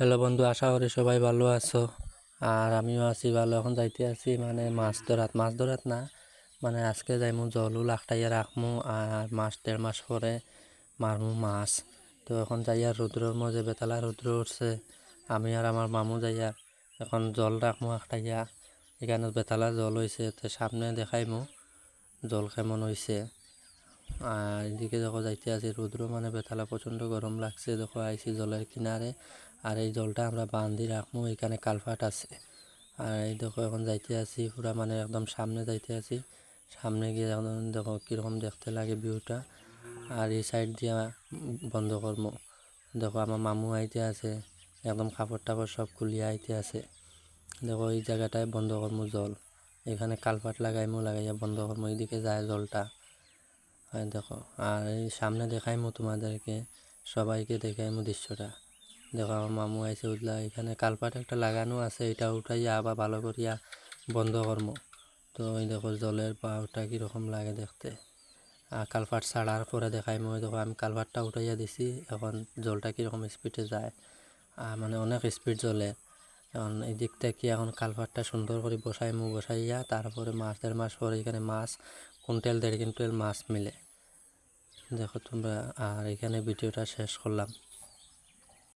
Hello বন্ধু, আশা করি সবাই ভালো আছো। আর আমিও আছি ভালো, এখন যাইতে আছি মানে মাছ ধরাত। মাছ ধরাত না মানে আজকে যাইমু জলু লাখটাইয়া রাখমু আর মাস দেড় মাস পরে মারমু মাছ। তো এখন যাইয়া রুদ্রর মধ্যে বেতালা, রুদ্র উঠছে। আমি আর আমার মামু যাইয়া এখন জল রাখমু একটাইয়া এখানে বেতালা জল হয়েছে তো সামনে দেখাইমু জল কেমন হয়েছে আর এদিকে দেখো যাইতে আছি, রুদ্র মানে বেতালা প্রচণ্ড গরম লাগছে। দেখো আইছি জলের কিনারে, আর এই জলটা আমরা বান্ধি রাখব এখানে কালফাট আছে। আর এই দেখো এখন যাইতে আছি, পুরা মানে একদম সামনে যাইতে আছি। সামনে গিয়ে এখন দেখো কীরকম দেখতে লাগে ভিউটা। আর এই সাইড দিয়া বন্ধ করব দেখো আমার মামু আইতে আছে, একদম কাপড় টাপড় সব খুলিয়ে আইতে আছে। দেখো এই জায়গাটায় বন্ধ করব জল। এখানে কালপাট লাগাইমু, লাগাইয়া বন্ধ করব এইদিকে যায় জলটা। আর দেখো। আর এই সামনে দেখাইমু তোমাদেরকে, সবাইকে দেখাইমু দৃশ্যটা। দেখো, আমার মামু আইসে উঠলা এখানে কালপাট একটা লাগানো আছে, এটা উঠাইয়া আবার ভালো করিয়া বন্ধ করব তো এই দেখো, জলের পাওটা কীরকম লাগে দেখতে। আর কালপাট ছাড়ার পরে দেখাইমু ওই দেখো, আমি কালপাটটা উঠাইয়া দিছি, এখন জলটা কীরকম স্পিডে যায়। আর মানে অনেক স্পিড জ্বলে এখন এই দিক থেকে এখন কালপাটটা সুন্দর করে বসাইমু, বসাইয়া তারপরে মাছ দেড় মাস পরে এখানে মাছ, কুইন্টাল দেড় কুইন্টাল মাছ মিলে। দেখো তোমরা আর এখানে ভিডিওটা শেষ করলাম।